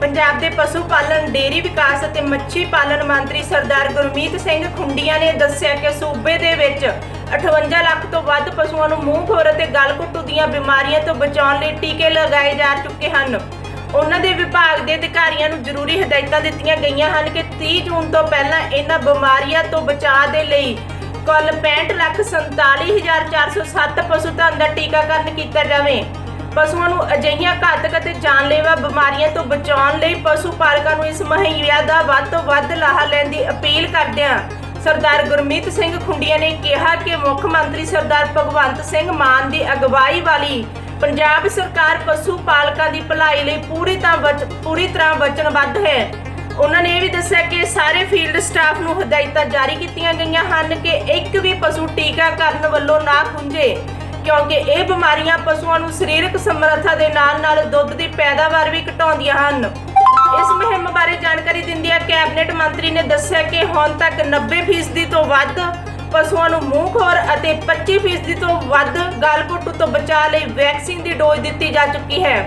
ਪੰਜਾਬ ਦੇ ਪਸ਼ੂ ਪਾਲਣ, ਡੇਅਰੀ ਵਿਕਾਸ ਅਤੇ ਮੱਛੀ ਪਾਲਣ ਮੰਤਰੀ ਸਰਦਾਰ ਗੁਰਮੀਤ ਸਿੰਘ ਖੁੰਡੀਆਂ ਨੇ ਦੱਸਿਆ ਕਿ ਸੂਬੇ ਦੇ ਵਿੱਚ 58 ਲੱਖ ਤੋਂ ਵੱਧ ਪਸ਼ੂਆਂ ਨੂੰ ਮੂੰਹ ਖੋਰ ਅਤੇ ਗਲਘੁੱਟੂ ਦੀਆਂ ਬਿਮਾਰੀਆਂ ਤੋਂ ਬਚਾਉਣ ਲਈ ਟੀਕੇ ਲਗਾਏ ਜਾ ਚੁੱਕੇ ਹਨ। ਉਹਨਾਂ ਦੇ ਵਿਭਾਗ ਦੇ ਅਧਿਕਾਰੀਆਂ ਨੂੰ ਜ਼ਰੂਰੀ ਹਦਾਇਤਾਂ ਦਿੱਤੀਆਂ ਗਈਆਂ ਹਨ ਕਿ 30 ਜੂਨ ਤੋਂ ਪਹਿਲਾਂ ਇਹਨਾਂ ਬਿਮਾਰੀਆਂ ਤੋਂ ਬਚਾਅ ਦੇ ਲਈ ਕੁੱਲ 65 ਲੱਖ 47407 ਪਸ਼ੂ ਧਨ ਦਾ ਟੀਕਾਕਰਨ ਕੀਤਾ ਜਾਵੇ। ਪਸ਼ੂਆਂ ਨੂੰ ਅਜਿਹੀਆਂ ਘਾਤਕ ਅਤੇ ਜਾਨਲੇਵਾ ਬਿਮਾਰੀਆਂ ਤੋਂ ਬਚਾਉਣ ਲਈ ਪਸ਼ੂ ਪਾਲਕਾਂ ਨੂੰ ਇਸ ਮੁਹੱਈਆ ਦਾ ਵੱਧ ਤੋਂ ਵੱਧ ਲਾਹਾ ਲੈਣ ਦੀ ਅਪੀਲ ਕਰਦਿਆਂ ਸਰਦਾਰ ਗੁਰਮੀਤ ਸਿੰਘ ਖੁੰਡੀਆਂ ਨੇ ਕਿਹਾ ਕਿ ਮੁੱਖ ਮੰਤਰੀ ਸਰਦਾਰ ਭਗਵੰਤ ਸਿੰਘ ਮਾਨ ਦੀ ਅਗਵਾਈ ਵਾਲੀ ਪੰਜਾਬ ਸਰਕਾਰ ਪਸ਼ੂ ਪਾਲਕਾਂ ਦੀ ਭਲਾਈ ਲਈ ਪੂਰੀ ਤਰ੍ਹਾਂ ਵਚ- ਪੂਰੀ ਤਰ੍ਹਾਂ ਵਚਨਬੱਧ ਹੈ। ਉਹਨਾਂ ਨੇ ਇਹ ਵੀ ਦੱਸਿਆ ਕਿ ਸਾਰੇ ਫੀਲਡ ਸਟਾਫ ਨੂੰ ਹਦਾਇਤਾਂ ਜਾਰੀ ਕੀਤੀਆਂ ਗਈਆਂ ਹਨ ਕਿ ਇੱਕ ਵੀ ਪਸ਼ੂ ਟੀਕਾਕਰਨ ਵੱਲੋਂ ਨਾ ਖੁੰਝੇ। ਕਿਉਂਕਿ ਇਹ ਬਿਮਾਰੀਆਂ ਪਸ਼ੂਆਂ ਨੂੰ ਸਰੀਰਕ ਸਮਰੱਥਾ ਦੇ ਨਾਲ-ਨਾਲ ਦੁੱਧ ਦੀ ਪੈਦਾਵਾਰ ਵੀ ਘਟਾਉਂਦੀਆਂ ਹਨ। ਇਸ ਮੁਹਿੰਮ ਬਾਰੇ ਜਾਣਕਾਰੀ ਦਿੰਦਿਆਂ ਕੈਬਨਿਟ ਮੰਤਰੀ ਨੇ ਦੱਸਿਆ ਕਿ ਹੁਣ ਤੱਕ 90% ਤੋਂ ਵੱਧ ਪਸ਼ੂਆਂ ਨੂੰ ਮੂੰਹ ਖੋਰ ਅਤੇ 25% ਤੋਂ ਵੱਧ ਗਲਘੁੱਟੂ ਤੋਂ ਬਚਾਅ ਲਈ ਵੈਕਸੀਨ ਦੀ ਡੋਜ਼ ਦਿੱਤੀ ਜਾ ਚੁੱਕੀ ਹੈ।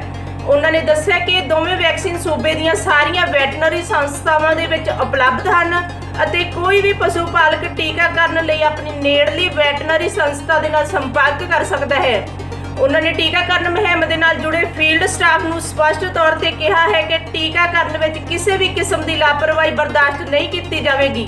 ਉਹਨਾਂ ਨੇ ਦੱਸਿਆ ਕਿ ਦੋਵੇਂ ਵੈਕਸੀਨ ਸੂਬੇ ਦੀਆਂ ਸਾਰੀਆਂ ਵੈਟਰਨਰੀ ਸੰਸਥਾਵਾਂ ਦੇ ਵਿੱਚ ਉਪਲਬਧ ਹਨ ਅਤੇ ਕੋਈ ਵੀ ਪਸ਼ੂ ਪਾਲਕ ਟੀਕਾਕਰਨ ਲਈ ਆਪਣੀ ਨੇੜਲੀ ਵੈਟਰਨਰੀ ਸੰਸਥਾ ਦੇ ਨਾਲ ਸੰਪਰਕ ਕਰ ਸਕਦਾ ਹੈ। ਉਹਨਾਂ ਨੇ ਟੀਕਾਕਰਨ ਮੁਹਿੰਮ ਦੇ ਨਾਲ ਜੁੜੇ ਫੀਲਡ ਸਟਾਫ ਨੂੰ ਸਪਸ਼ਟ ਤੌਰ ਤੇ ਕਿਹਾ ਹੈ ਕਿ ਟੀਕਾਕਰਨ ਵਿੱਚ ਕਿਸੇ ਵੀ ਕਿਸਮ ਦੀ ਲਾਪਰਵਾਹੀ ਬਰਦਾਸ਼ਤ ਨਹੀਂ ਕੀਤੀ ਜਾਵੇਗੀ।